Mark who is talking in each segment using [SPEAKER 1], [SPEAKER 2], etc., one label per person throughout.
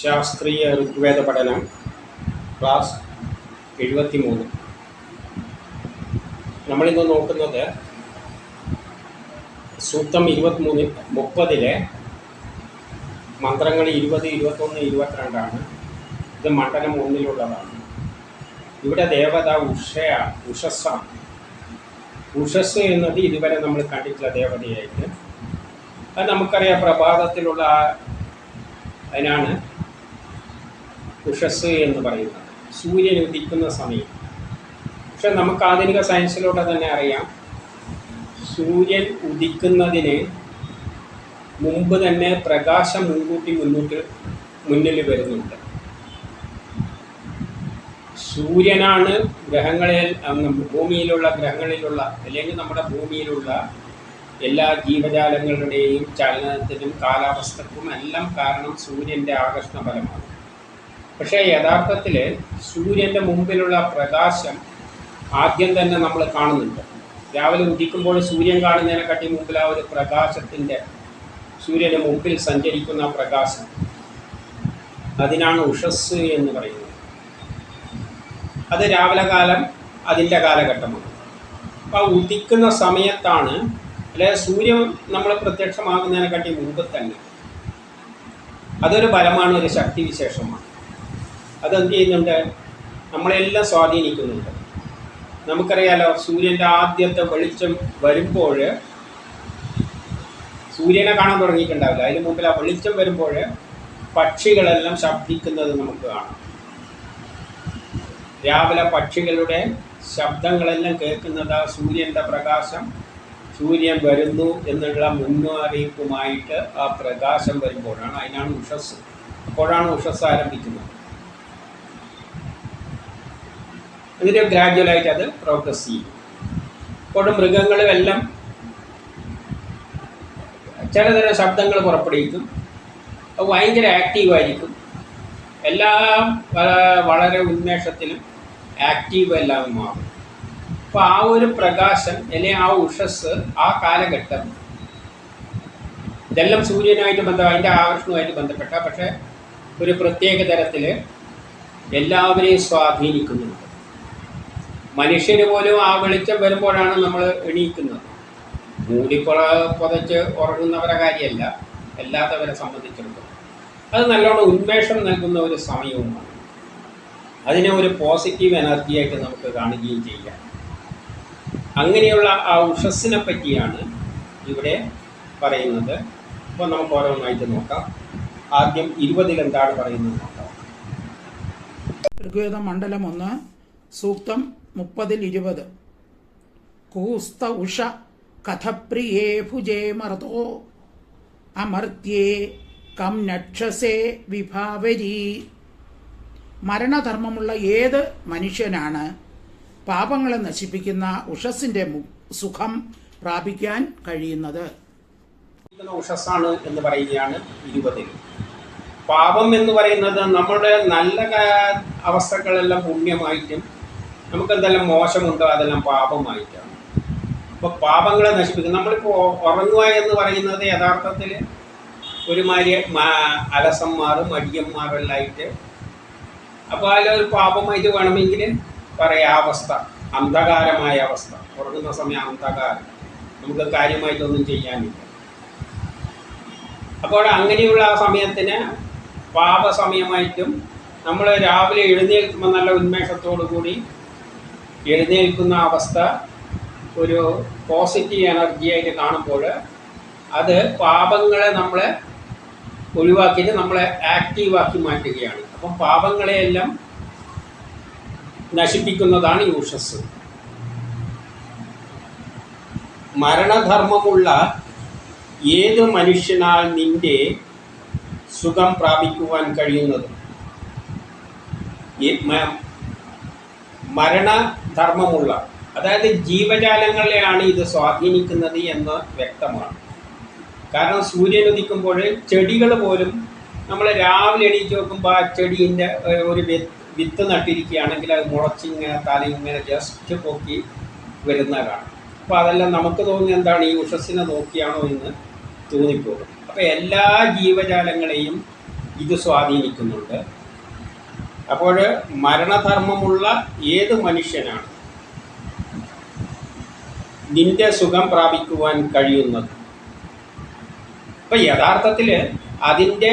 [SPEAKER 1] ശാസ്ത്രീയ ഋഗ്വേദ പഠനം ക്ലാസ് എഴുപത്തി മൂന്ന് നമ്മളിന്ന് നോക്കുന്നത് സൂക്തം ഇരുപത്തിമൂന്ന് മുപ്പതിലെ മന്ത്രങ്ങൾ ഇരുപത് ഇരുപത്തൊന്ന് ഇരുപത്തിരണ്ടാണ്. ഇത് മണ്ഡലം ഒന്നിലുള്ളതാണ്. ഇവിടെ ദേവത ഉഷയ ഉഷസ്സാണ് ഉഷസ് എന്നത് ഇതുവരെ നമ്മൾ കണ്ടിട്ടുള്ള ദേവതയായിട്ട്. അത് നമുക്കറിയാം പ്രഭാതത്തിലുള്ള അതിനാണ് ഉഷസ് എന്ന് പറയുന്നത്. സൂര്യൻ ഉദിക്കുന്ന സമയം. പക്ഷെ നമുക്ക് ആധുനിക സയൻസിലൂടെ തന്നെ അറിയാം. സൂര്യൻ ഉദിക്കുന്നതിന് മുമ്പ് തന്നെ പ്രകാശം മുൻകൂട്ടി മുന്നോട്ട് മുന്നിൽ വരുന്നുണ്ട്. സൂര്യനാണ് ഗ്രഹങ്ങളിൽ ഭൂമിയിലുള്ള ഗ്രഹങ്ങളിലുള്ള അല്ലെങ്കിൽ നമ്മുടെ ഭൂമിയിലുള്ള എല്ലാ ജീവജാലങ്ങളുടെയും ചലനത്തിനും കാലാവസ്ഥക്കും എല്ലാം കാരണം സൂര്യന്റെ ആകർഷണ ഫലമാണ്. പക്ഷേ യഥാർത്ഥത്തിൽ സൂര്യന്റെ മുമ്പിലുള്ള പ്രകാശം ആദ്യം തന്നെ നമ്മൾ കാണുന്നുണ്ട്. രാവിലെ ഉദിക്കുമ്പോൾ സൂര്യൻ കാണുന്നതിനെക്കാട്ടി മുമ്പിൽ ആ ഒരു പ്രകാശത്തിന്റെ സൂര്യന് മുമ്പിൽ സഞ്ചരിക്കുന്ന പ്രകാശം. അതിനാണ് ഉഷസ് എന്ന് പറയുന്നത്. അത് രാവിലെ കാലം അതിന്റെ കാലഘട്ടമാണ്. അപ്പോൾ ആ ഉദിക്കുന്ന സമയത്താണ് അല്ലെ സൂര്യൻ നമ്മൾ പ്രത്യക്ഷമാകുന്നതിനെക്കാട്ടി മുമ്പ് തന്നെ. അതൊരു ബലമാണ് ഒരു ശക്തി വിശേഷമാണ് അതെന്ത് ചെയ്യുന്നുണ്ട് നമ്മളെല്ലാം സ്വാധീനിക്കുന്നുണ്ട്. നമുക്കറിയാലോ സൂര്യന്റെ ആദ്യത്തെ വെളിച്ചം വരുമ്പോൾ സൂര്യനെ കാണാൻ തുടങ്ങിയിട്ടുണ്ടാവില്ല. അതിന് മുമ്പിൽ ആ വെളിച്ചം വരുമ്പോൾ പക്ഷികളെല്ലാം ശബ്ദിക്കുന്നത് നമുക്ക് കാണാം. രാവിലെ പക്ഷികളുടെ ശബ്ദങ്ങളെല്ലാം കേൾക്കുന്നത് ആ സൂര്യന്റെ പ്രകാശം. സൂര്യൻ വരുന്നു എന്നുള്ള മുന്നറിയിപ്പുമായിട്ട് ആ പ്രകാശം വരുമ്പോഴാണ്. അതിനാണ് ഉഷസ്. അപ്പോഴാണ് ഉഷസ് ആരംഭിക്കുന്നത്. എന്നിട്ട് ഗ്രാജുവലായിട്ട് അത് പ്രോഗ്രസ് ചെയ്യും. അപ്പോൾ മൃഗങ്ങളും എല്ലാം ചിലതരം ശബ്ദങ്ങൾ പുറപ്പെടുവിക്കും. അത് ഭയങ്കര ആക്റ്റീവായിരിക്കും എല്ലാം വളരെ ഉന്മേഷത്തിലും ആക്റ്റീവ് എല്ലാം മാറും. അപ്പോൾ ആ ഒരു പ്രകാശം അല്ലെങ്കിൽ ആ ഉഷസ് ആ കാലഘട്ടം ഇതെല്ലാം സൂര്യനായിട്ട് ബന്ധ അതിന്റെ ആകർഷണവുമായിട്ട് ബന്ധപ്പെട്ട പക്ഷേ ഒരു പ്രത്യേക തരത്തിൽ എല്ലാവരെയും സ്വാധീനിക്കുന്നുണ്ട്. മനുഷ്യന് പോലും ആ വെളിച്ചം വരുമ്പോഴാണ് നമ്മൾ എണീക്കുന്നത്. മൂടിപ്പുറ പുതച്ച് ഉറങ്ങുന്നവരെ കാര്യമല്ല അല്ലാത്തവരെ സംബന്ധിച്ചിടത്തോളം. അത് നല്ലോണം ഉന്മേഷം നൽകുന്ന ഒരു സമയവുമാണ്. അതിനെ ഒരു പോസിറ്റീവ് എനർജിയായിട്ട് നമുക്ക് കാണുകയും ചെയ്യാം. അങ്ങനെയുള്ള ആ ഉഷസ്സിനെ പറ്റിയാണ് ഇവിടെ പറയുന്നത്. അപ്പോൾ നമുക്ക് ഓരോന്നായിട്ട് നോക്കാം. ആദ്യം ഇരുപതിൽ എന്താണ് പറയുന്നത് നോക്കാം.
[SPEAKER 2] ഋഗ്വേദ മണ്ഡലം ഒന്ന് സൂക്തം മുപ്പതിൽ ഇരുപത് കൂസ്ത ഉഷ കഥപ്രിയേ ഭുജേ മർദോ. അമർത്യേ കം നക്ഷസേ വിഭാവരി. മരണധർമ്മമുള്ള ഏത് മനുഷ്യനാണ് പാപങ്ങളെ നശിപ്പിക്കുന്ന ഉഷസിന്റെ സുഖം പ്രാപിക്കാൻ കഴിയുന്നത്?
[SPEAKER 1] ഉഷസ്സാണ് എന്ന് പറയുകയാണ് ഇരുപതിൽ. പാപം എന്ന് പറയുന്നത് നമ്മുടെ നല്ല അവസ്ഥകളെല്ലാം പുണ്യമായിട്ടും നമുക്ക് എന്തെല്ലാം മോശമുണ്ടോ അതെല്ലാം പാപമായിട്ടാണ്. അപ്പോൾ പാപങ്ങളെ നശിപ്പിക്കും. നമ്മളിപ്പോൾ ഉറങ്ങുക എന്ന് പറയുന്നത് യഥാർത്ഥത്തിൽ ഒരുമാതിരി അലസന്മാരും മടിയന്മാരെല്ലാം ആയിട്ട് അപ്പോൾ അതിലൊരു പാപമായിട്ട് വേണമെങ്കിൽ പറയാം അവസ്ഥ അന്ധകാരമായ അവസ്ഥ. ഉറങ്ങുന്ന സമയം അന്ധകാരം. നമുക്ക് കാര്യമായിട്ടൊന്നും ചെയ്യാനില്ല. അപ്പോൾ അങ്ങനെയുള്ള ആ സമയത്തിന് പാപസമയമായിട്ടും നമ്മൾ രാവിലെ എഴുന്നേൽക്കുമ്പോൾ നല്ല ഉന്മേഷത്തോടു കൂടി എഴുന്നേൽക്കുന്ന അവസ്ഥ ഒരു പോസിറ്റീവ് എനർജിയായിട്ട് കാണുമ്പോൾ അത് പാപങ്ങളെ നമ്മളെ ഒഴിവാക്കിയിട്ട് നമ്മളെ ആക്റ്റീവാക്കി മാറ്റുകയാണ്. അപ്പം പാപങ്ങളെയെല്ലാം നശിപ്പിക്കുന്നതാണ് യൂഷസ് മരണധർമ്മമുള്ള ഏത് മനുഷ്യനാൽ നിന്റെ സുഖം പ്രാപിക്കുവാൻ കഴിയുന്നത്? ഈ മരണധർമ്മമുള്ള അതായത് ജീവജാലങ്ങളെയാണ് ഇത് സ്വാധീനിക്കുന്നത് എന്ന് വ്യക്തമാണ്. കാരണം സൂര്യൻ ഉദിക്കുമ്പോൾ ചെടികൾ പോലും നമ്മൾ രാവിലെ എണീറ്റ് നോക്കുമ്പോൾ ആ ചെടീന്റെ ഒരു വിത്ത് നട്ടിരിക്കുകയാണെങ്കിൽ അത് മുളച്ചിങ്ങനെ തലയിങ്ങനെ ജസ്റ്റ് പൊക്കി വരുന്നതാണ്. അപ്പോൾ അതെല്ലാം നമുക്ക് തോന്നുന്നത് എന്താണ്? ഈ ഉഷസ്സിനെ നോക്കിയാണോ എന്ന് തോന്നിപ്പോകും. അപ്പോൾ എല്ലാ ജീവജാലങ്ങളെയും ഇത് സ്വാധീനിക്കുന്നുണ്ട്. അപ്പോൾ മരണധർമ്മമുള്ള ഏത് മനുഷ്യനാണ് നിന്റെ സുഖം പ്രാപിക്കുവാൻ കഴിയുന്നത്? അപ്പൊ യഥാർത്ഥത്തിൽ അതിന്റെ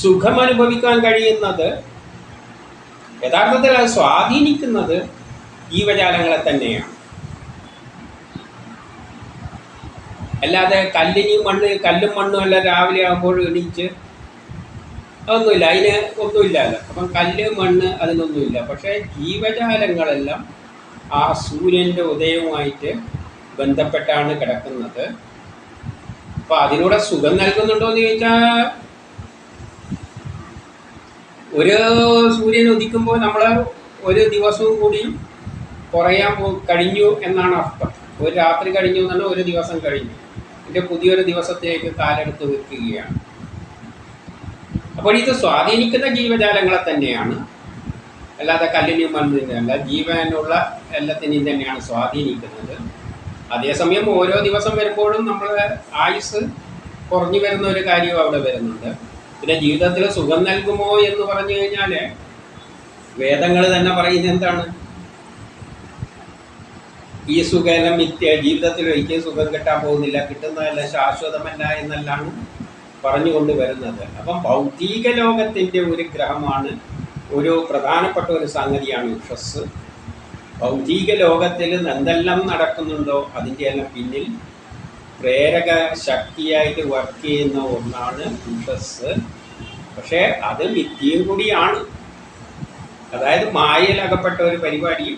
[SPEAKER 1] സുഖം അനുഭവിക്കാൻ കഴിയുന്നത് യഥാർത്ഥത്തിൽ അത് സ്വാധീനിക്കുന്നത് ജീവജാലങ്ങളെ തന്നെയാണ്. അല്ലാതെ കല്ലിനും മണ്ണ് കല്ലും മണ്ണും എല്ലാം രാവിലെ ആകുമ്പോൾ എണീച്ച് അതൊന്നുമില്ല. അതിന് ഒന്നുമില്ലല്ലോ. അപ്പം കല്ല് മണ്ണ് അതിനൊന്നുമില്ല. പക്ഷേ ജീവജാലങ്ങളെല്ലാം ആ സൂര്യന്റെ ഉദയവുമായിട്ട് ബന്ധപ്പെട്ടാണ് കിടക്കുന്നത്. അപ്പം അതിനൂടെ സുഖം നൽകുന്നുണ്ടോ എന്ന് ചോദിച്ചാൽ ഒരു സൂര്യൻ ഉദിക്കുമ്പോൾ നമ്മൾ ഒരു ദിവസവും കൂടി കുറയാൻ കഴിഞ്ഞു എന്നാണ് അർത്ഥം. ഒരു രാത്രി കഴിഞ്ഞു എന്നാണ് ഒരു ദിവസം കഴിഞ്ഞു. എന്റെ പുതിയൊരു ദിവസത്തേക്ക് കാലെടുത്ത് വെക്കുകയാണ്. അപ്പോൾ ഇത് സ്വാധീനിക്കുന്ന ജീവജാലങ്ങളെ തന്നെയാണ്. അല്ലാതെ കല്ലിനെയും മണ്ണിനെയും അല്ല. ജീവനുള്ള എല്ലാത്തിനെയും തന്നെയാണ് സ്വാധീനിക്കുന്നത്. അതേസമയം ഓരോ ദിവസം വരുമ്പോഴും നമ്മൾ ആയുസ് കുറഞ്ഞു വരുന്ന ഒരു കാര്യവും അവിടെ വരുന്നുണ്ട്. പിന്നെ ജീവിതത്തിൽ സുഖം നൽകുമോ എന്ന് പറഞ്ഞു കഴിഞ്ഞാൽ വേദങ്ങൾ തന്നെ പറയുന്നത് എന്താണ്? ഈ സുഖമെല്ലാം മിഥ്യ ജീവിതത്തിൽ ഒരിക്കലും സുഖം കിട്ടാൻ പോകുന്നില്ല. കിട്ടുന്നതല്ല ശാശ്വതമല്ല എന്നെല്ലാം പറഞ്ഞുകൊണ്ട് വരുന്നത്. അപ്പം ഭൗതിക ലോകത്തിന്റെ ഒരു ഗ്രഹമാണ് ഒരു പ്രധാനപ്പെട്ട ഒരു സംഗതിയാണ് ഉഷസ്. ഭൗതിക ലോകത്തിൽ എന്തെല്ലാം നടക്കുന്നുണ്ടോ അതിന്റെ എല്ലാം പിന്നിൽ പ്രേരക ശക്തിയായിട്ട് വർക്ക് ചെയ്യുന്ന ഒന്നാണ് ഉഷസ്. പക്ഷേ അത് മിഥ്യയും കൂടിയാണ്. അതായത് മായയിലകപ്പെട്ട ഒരു പരിപാടി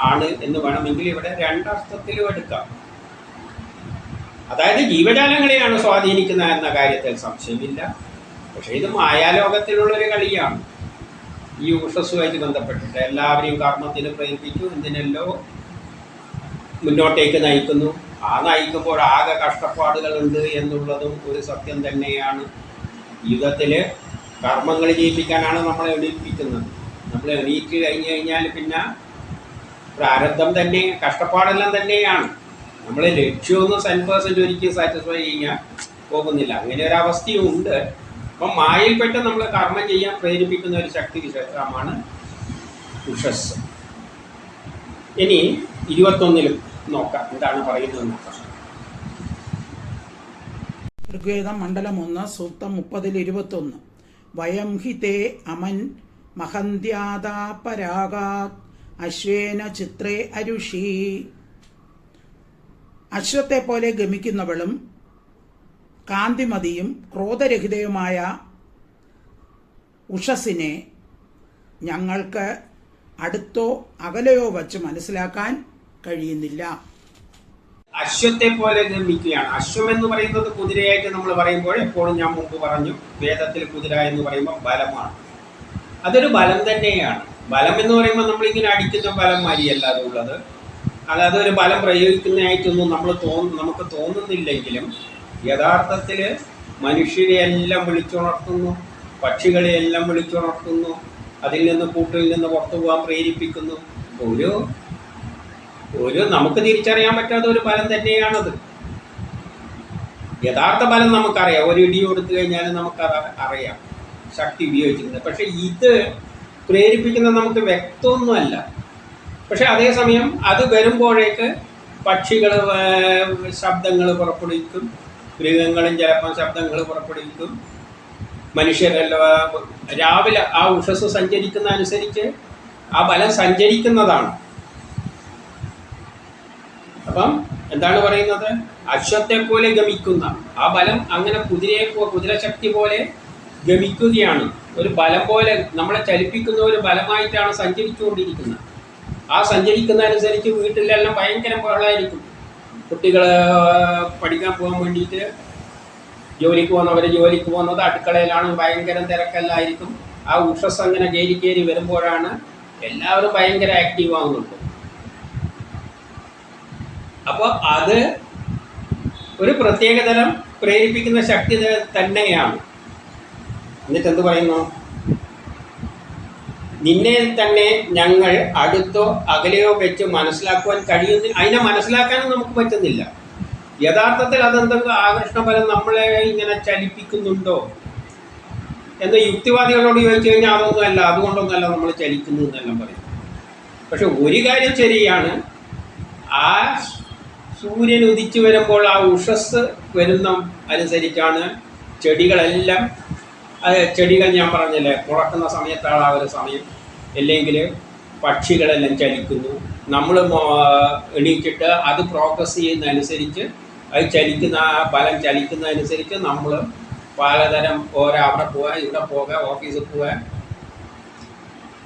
[SPEAKER 1] ആണ് എന്ന് വേണമെങ്കിൽ ഇവിടെ രണ്ടർത്ഥത്തിലും എടുക്കാം. അതായത് ജീവജാലങ്ങളെയാണ് സ്വാധീനിക്കുന്നത് എന്ന കാര്യത്തിൽ സംശയമില്ല. പക്ഷേ ഇത് മായാലോകത്തിലുള്ളൊരു കളിയാണ്. ഈ ഉഷസ്സുമായിട്ട് ബന്ധപ്പെട്ടിട്ട് എല്ലാവരെയും കർമ്മത്തിന് പ്രേരിപ്പിച്ചു എന്തിനെല്ലോ മുന്നോട്ടേക്ക് നയിക്കുന്നു. ആ നയിക്കുമ്പോൾ ആകെ കഷ്ടപ്പാടുകളുണ്ട് എന്നുള്ളതും ഒരു സത്യം തന്നെയാണ്. ജീവിതത്തിൽ കർമ്മങ്ങൾ ജീവിപ്പിക്കാനാണ് നമ്മളെ എണീപ്പിക്കുന്നത്. നമ്മൾ എണീറ്റ് കഴിഞ്ഞ് കഴിഞ്ഞാൽ പിന്നെ പ്രാരബ്ധം തന്നെ കഷ്ടപ്പാടെല്ലാം തന്നെയാണ്. നമ്മൾ ലക്ഷ്യമൊന്നും സെൻ പെർസെന്റ് ഒരിക്കലും സാറ്റിസ്ഫൈ ചെയ്യാൻ പോകുന്നില്ല. അങ്ങനെ ഒരു അവസ്ഥയും ഉണ്ട് അപ്പം മായയിൽപ്പെട്ട് നമ്മൾ കർമ്മം ചെയ്യാൻ പ്രേരിപ്പിക്കുന്ന ഒരു ശക്തി വിശേഷമാണ് ഉഷസ്. ഇനി ഇരുപത്തൊന്നിലും നോക്കാം. എന്താണ് പറയുന്നത് നോക്കാം.
[SPEAKER 2] ഋഗ്വേദം മണ്ഡലം ഒന്ന് സൂക്തം മുപ്പതിൽ ഇരുപത്തൊന്ന്. വയം ഹി അമൻ മഹന്ത്യാദാപരാഗാത് അശ്വേന ചിത്രേ അരുഷി. അശ്വത്തെ പോലെ ഗമിക്കുന്നവളും കാന്തിമതിയും ക്രോധരഹിതയുമായ ഉഷസിനെ ഞങ്ങൾക്ക് അടുത്തോ അകലെയോ വച്ച് മനസ്സിലാക്കാൻ കഴിയുന്നില്ല.
[SPEAKER 1] അശ്വത്തെ പോലെ ഗമിക്കുകയാണ്. അശ്വം എന്ന് പറയുന്നത് കുതിരയായിട്ട് നമ്മൾ പറയുമ്പോൾ എപ്പോഴും ഞാൻ മുമ്പ് പറഞ്ഞു വേദത്തിൽ കുതിര എന്ന് പറയുമ്പോൾ ബലമാണ്. അതൊരു ബലം തന്നെയാണ്. ബലം എന്ന് പറയുമ്പോൾ നമ്മളിങ്ങനെ അടിക്കുന്ന ബലം മാതിരിയല്ല അതുള്ളത്. അല്ലാതെ ഒരു ബലം പ്രയോഗിക്കുന്നതായിട്ടൊന്നും നമ്മൾ തോന്നു നമുക്ക് തോന്നുന്നില്ലെങ്കിലും യഥാർത്ഥത്തിൽ മനുഷ്യരെ എല്ലാം വിളിച്ചുണർത്തുന്നു പക്ഷികളെ എല്ലാം വിളിച്ചുണർത്തുന്നു അതിൽ നിന്ന് കൂട്ടിൽ നിന്ന് പുറത്തു പോകാൻ പ്രേരിപ്പിക്കുന്നു. ഒരു ഒരു നമുക്ക് തിരിച്ചറിയാൻ പറ്റാത്ത ഒരു ബലം തന്നെയാണത്. യഥാർത്ഥ ബലം നമുക്കറിയാം. ഒരു ഇടി കൊടുത്തു കഴിഞ്ഞാൽ നമുക്ക് അറിയാം. ശക്തി ഉപയോഗിച്ചിരുന്നത്. പക്ഷെ ഇത് പ്രേരിപ്പിക്കുന്നത് നമുക്ക് വ്യക്തമൊന്നുമല്ല. പക്ഷെ അതേസമയം അത് വരുമ്പോഴേക്ക് പക്ഷികൾ ശബ്ദങ്ങൾ പുറപ്പെടുവിക്കും. മൃഗങ്ങളും ചിലപ്പം ശബ്ദങ്ങൾ പുറപ്പെടുവിക്കും. മനുഷ്യരെല്ലാം രാവിലെ ആ ഉഷസ് സഞ്ചരിക്കുന്ന അനുസരിച്ച് ആ ബലം സഞ്ചരിക്കുന്നതാണ്. അപ്പം എന്താണ് പറയുന്നത്? അശ്വത്തെ പോലെ ഗമിക്കുന്ന ആ ബലം അങ്ങനെ കുതിരയെ കുതിരശക്തി പോലെ ഗമിക്കുകയാണ്. ഒരു ബലം പോലെ നമ്മളെ ചലിപ്പിക്കുന്ന ഒരു ബലമായിട്ടാണ് സഞ്ചരിച്ചുകൊണ്ടിരിക്കുന്നത്. ആ സഞ്ചരിക്കുന്ന അനുസരിച്ച് വീട്ടിലെല്ലാം ഭയങ്കര ബഹളമായിരിക്കും കുട്ടികൾ പഠിക്കാൻ പോകാൻ വേണ്ടിയിട്ട് ജോലിക്ക് പോകുന്നവർ ജോലിക്ക് പോകുന്നത് അടുക്കളയിലാണ്. ഭയങ്കര തിരക്കെല്ലായിരിക്കും. ആ ഉഷസ് അങ്ങനെ കയറി കയറി വരുമ്പോഴാണ് എല്ലാവരും ഭയങ്കര ആക്റ്റീവ് ആകുന്നുണ്ട് അപ്പോൾ അത് ഒരു പ്രത്യേകതരം പ്രേരിപ്പിക്കുന്ന ശക്തി തന്നെയാണ്. എന്നിട്ട് എന്ത് പറയുന്നു? നിന്നെ തന്നെ ഞങ്ങൾ അടുത്തോ അകലെയോ വെച്ച് മനസ്സിലാക്കുവാൻ കഴിയുന്ന അതിനെ മനസ്സിലാക്കാനും നമുക്ക് പറ്റുന്നില്ല. യഥാർത്ഥത്തിൽ അതെന്തെങ്കിലും ആകർഷണഫലം നമ്മളെ ഇങ്ങനെ ചലിപ്പിക്കുന്നുണ്ടോ? എന്ന് യുക്തിവാദികളോട് ചോദിച്ചു കഴിഞ്ഞാൽ അതൊന്നുമല്ല അതുകൊണ്ടൊന്നുമല്ല നമ്മൾ ചലിക്കുന്നു എന്നെല്ലാം പറയും. പക്ഷെ ഒരു കാര്യം ശരിയാണ്. ആ സൂര്യൻ ഉദിച്ചു വരുമ്പോൾ ആ ഉഷസ് വരുന്ന അനുസരിച്ചാണ് ചെടികളെല്ലാം ചെടികൾ ഞാൻ പറഞ്ഞില്ലേ മുളക്കുന്ന സമയത്താണ് ആ ഒരു സമയം. അല്ലെങ്കിൽ പക്ഷികളെല്ലാം ചലിക്കുന്നു. നമ്മൾ എണീറ്റിട്ട് അത് പ്രോഗ്രസ് ചെയ്യുന്നതനുസരിച്ച് അത് ചലിക്കുന്ന ആ ഫലം ചലിക്കുന്നതനുസരിച്ച് നമ്മൾ പലതരം ഓരോ അവിടെ പോകാൻ ഇവിടെ പോകാൻ ഓഫീസിൽ പോകാൻ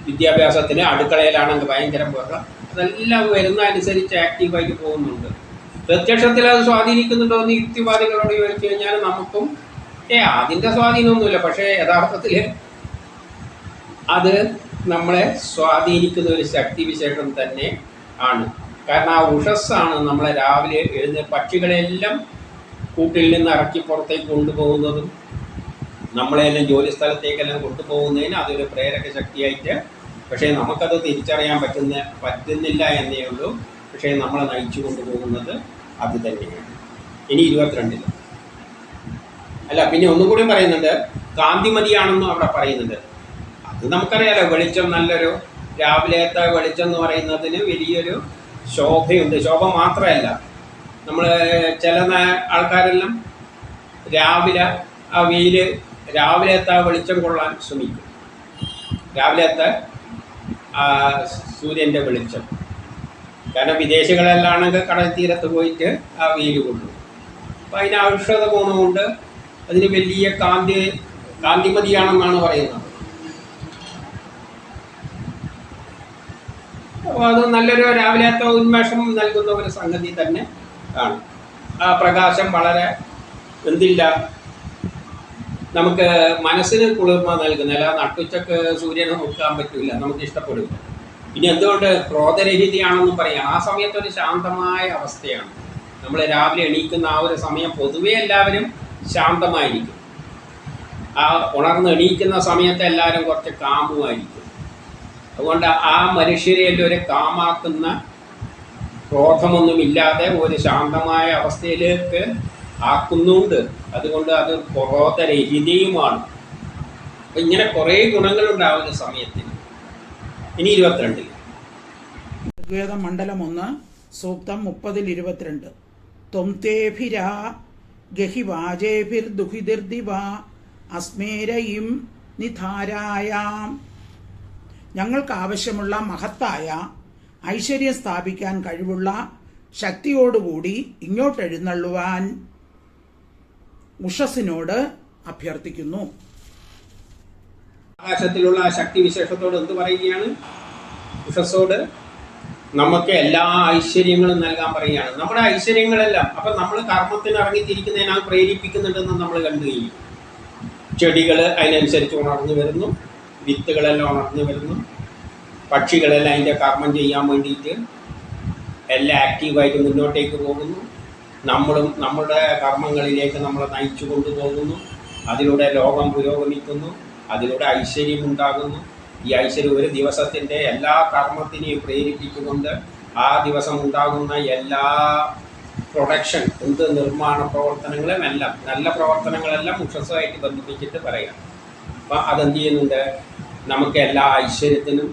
[SPEAKER 1] വിദ്യാഭ്യാസത്തിന് അടുക്കളയിലാണെങ്കിൽ ഭയങ്കര ബഹളം. അതെല്ലാം വരുന്ന അനുസരിച്ച് ആക്റ്റീവായിട്ട് പോകുന്നുണ്ട്. പ്രത്യക്ഷത്തിൽ അത് സ്വാധീനിക്കുന്നുണ്ടോ എന്ന് യുക്തിവാദികളോട് ചോദിച്ചു കഴിഞ്ഞാൽ നമുക്കും ഏ അതിന്റെ സ്വാധീനമൊന്നുമില്ല. പക്ഷേ യഥാർത്ഥത്തിൽ അത് നമ്മളെ സ്വാധീനിക്കുന്ന ഒരു ശക്തി വിശേഷം തന്നെ ആണ്. കാരണം ആ ഉഷസ്സാണ് നമ്മളെ രാവിലെ എഴുന്ന പക്ഷികളെല്ലാം കൂട്ടിൽ നിന്ന് ഇറക്കി പുറത്തേക്ക് കൊണ്ടുപോകുന്നതും നമ്മളെല്ലാം ജോലി സ്ഥലത്തേക്കെല്ലാം കൊണ്ടുപോകുന്നതിന് അതൊരു പ്രേരക ശക്തിയായിട്ട്. പക്ഷേ നമുക്കത് തിരിച്ചറിയാൻ പറ്റുന്ന പറ്റുന്നില്ല എന്നേ ഉള്ളൂ. പക്ഷേ നമ്മളെ നയിച്ചു കൊണ്ടുപോകുന്നത് അത് തന്നെയാണ്. ഇനി ഇരുപത്തിരണ്ടിൽ അല്ല പിന്നെ ഒന്നും കൂടി പറയുന്നുണ്ട് കാന്തിമതിയാണെന്നും അവിടെ പറയുന്നുണ്ട്. അത് നമുക്കറിയാലോ വെളിച്ചം നല്ലൊരു രാവിലത്തെ വെളിച്ചം എന്ന് പറയുന്നതിന് വലിയൊരു ശോഭയുണ്ട്. ശോഭ മാത്രമല്ല നമ്മൾ ചില ആൾക്കാരെല്ലാം രാവിലെ ആ വെയിൽ രാവിലത്തെ വെളിച്ചം കൊള്ളാൻ ശ്രമിക്കും. രാവിലത്തെ സൂര്യന്റെ വെളിച്ചം. കാരണം വിദേശികളെല്ലാം ആണെങ്കിൽ കടൽ തീരത്ത് പോയിട്ട് ആ വെയിൽ കൊള്ളും. അപ്പം അതിന് ഔഷധ ഗുണമുണ്ട്. അതിന് വലിയ കാന്തി കാന്തിമതിയാണെന്നാണ് പറയുന്നത്. അപ്പോൾ അത് നല്ലൊരു രാവിലത്തെ ഉന്മേഷം നൽകുന്ന ഒരു സംഗതി തന്നെ ആണ്. ആ പ്രകാശം വളരെ എന്തില്ല. നമുക്ക് മനസ്സിന് കുളിർമ നൽകുന്ന അല്ല നട്ടുച്ചക്ക് സൂര്യനെ നോക്കാൻ പറ്റില്ല നമുക്ക് ഇഷ്ടപ്പെടില്ല ഇനി എന്തുകൊണ്ട് ക്രോധരഹിതയാണെന്നും പറയാം. ആ സമയത്തൊരു ശാന്തമായ അവസ്ഥയാണ്. നമ്മൾ രാവിലെ എണീക്കുന്ന ആ ഒരു സമയം പൊതുവേ എല്ലാവരും ശാന്തമായിരിക്കും. ആ ഉണർന്ന് എണീക്കുന്ന സമയത്ത് എല്ലാവരും കുറച്ച് കാമുമായിരിക്കും അതുകൊണ്ട് ആ മനുഷ്യരെ ഒരു കാമാക്കുന്ന ക്രോധമൊന്നുമില്ലാതെ ഒരു ശാന്തമായ അവസ്ഥയിലേക്ക് ആക്കുന്നുണ്ട്. അതുകൊണ്ട് അത് ക്രോധരഹിതയുമാണ്. അപ്പം ഇങ്ങനെ കുറേ ഗുണങ്ങളുണ്ടാവുന്ന സമയത്തിൽ ഇനി ഇരുപത്തിരണ്ടിൽ
[SPEAKER 2] മണ്ഡലം ഒന്ന് സൂക്തം മുപ്പതിൽ ഇരുപത്തിരണ്ട്. ത്വംതേഭിരാ ദുഹിതിർദിവ അസ്മേരയും നിധാരായാം. ഞങ്ങൾക്ക് ആവശ്യമുള്ള മഹത്തായ ഐശ്വര്യം സ്ഥാപിക്കാൻ കഴിവുള്ള ശക്തിയോടുകൂടി ഇങ്ങോട്ടെഴുന്നള്ളുവാൻ ഉഷസിനോട് അഭ്യർത്ഥിക്കുന്നു.
[SPEAKER 1] ആകാശത്തിലുള്ള ശക്തി വിശേഷത്തോട് എന്ത് പറയുകയാണ്? ഉഷസ്സോട് നമുക്ക് എല്ലാ ഐശ്വര്യങ്ങളും നൽകാൻ പറയുകയാണ്. നമ്മുടെ ഐശ്വര്യങ്ങളെല്ലാം അപ്പം നമ്മൾ കർമ്മത്തിന് ഇറങ്ങിത്തിരിക്കുന്നതിനാൽ പ്രേരിപ്പിക്കുന്നുണ്ടെന്ന് നമ്മൾ കണ്ടു കഴിഞ്ഞു. ചെടികൾ അതിനനുസരിച്ച് ഉണർന്നു വരുന്നു. വിത്തുകളെല്ലാം ഉണർന്നു വരുന്നു. പക്ഷികളെല്ലാം അതിന്റെ കർമ്മം ചെയ്യാൻ വേണ്ടിയിട്ട് എല്ലാം ആക്റ്റീവായിട്ട് മുന്നോട്ടേക്ക് പോകുന്നു. നമ്മളും നമ്മുടെ കർമ്മങ്ങളിലേക്ക് നമ്മളെ നയിച്ചു കൊണ്ടുപോകുന്നു അതിലൂടെ ലോകം പുരോഗമിക്കുന്നു. അതിലൂടെ ഐശ്വര്യം ഉണ്ടാകുന്നു. ഈ ഐശ്വര്യം ഒരു ദിവസത്തിന്റെ എല്ലാ കർമ്മത്തിനെയും പ്രേരിപ്പിച്ചുകൊണ്ട് ആ ദിവസം ഉണ്ടാകുന്ന എല്ലാ പ്രൊഡക്ഷൻ എന്ത് നിർമ്മാണ പ്രവർത്തനങ്ങളും എല്ലാം നല്ല പ്രവർത്തനങ്ങളെല്ലാം മുഷസ്സുമായിട്ട് ബന്ധിപ്പിച്ചിട്ട് പറയാം. അപ്പം അതെന്ത് ചെയ്യുന്നുണ്ട് നമുക്ക് എല്ലാ ഐശ്വര്യത്തിനും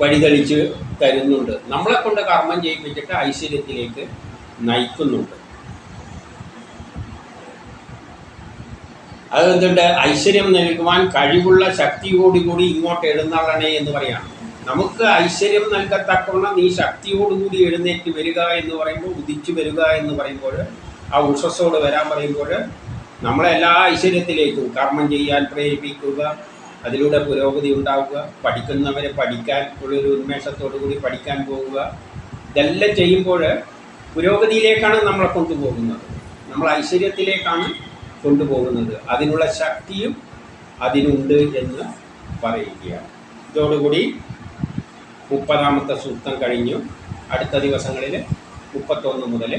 [SPEAKER 1] വഴിതെളിച്ച് തരുന്നുണ്ട്. നമ്മളെ കൊണ്ട് കർമ്മം ചെയ്യിപ്പിച്ചിട്ട് ഐശ്വര്യത്തിലേക്ക് നയിക്കുന്നുണ്ട്. അതെന്തുണ്ട്? ഐശ്വര്യം നൽകുവാൻ കഴിവുള്ള ശക്തിയോടുകൂടി ഇങ്ങോട്ട് എഴുന്നള്ളണേ എന്ന് പറയാണ്. നമുക്ക് ഐശ്വര്യം നൽകത്തക്കവണ്ണം നീ ശക്തിയോടുകൂടി എഴുന്നേറ്റ് വരിക എന്ന് പറയുമ്പോൾ ഉദിച്ചു വരിക എന്ന് പറയുമ്പോൾ ആ ഉഷസ്സോട് വരാൻ പറയുമ്പോൾ നമ്മളെ എല്ലാ ഐശ്വര്യത്തിലേക്കും കർമ്മം ചെയ്യാൻ പ്രേരിപ്പിക്കുക അതിലൂടെ പുരോഗതി ഉണ്ടാവുക പഠിക്കുന്നവരെ പഠിക്കാൻ ഉള്ളൊരു ഉന്മേഷത്തോടു കൂടി പഠിക്കാൻ പോകുക. ഇതെല്ലാം ചെയ്യുമ്പോൾ പുരോഗതിയിലേക്കാണ് നമ്മളെ കൊണ്ടുപോകുന്നത്. നമ്മൾ ഐശ്വര്യത്തിലേക്കാണ് കൊണ്ടുപോകുന്നത്. അതിനുള്ള ശക്തിയും അതിനുണ്ട് എന്ന് പറയുകയാണ്. ഇതോടുകൂടി മുപ്പതാമത്തെ സൂക്തം കഴിഞ്ഞു. അടുത്ത ദിവസങ്ങളിൽ മുപ്പത്തൊന്ന് മുതൽ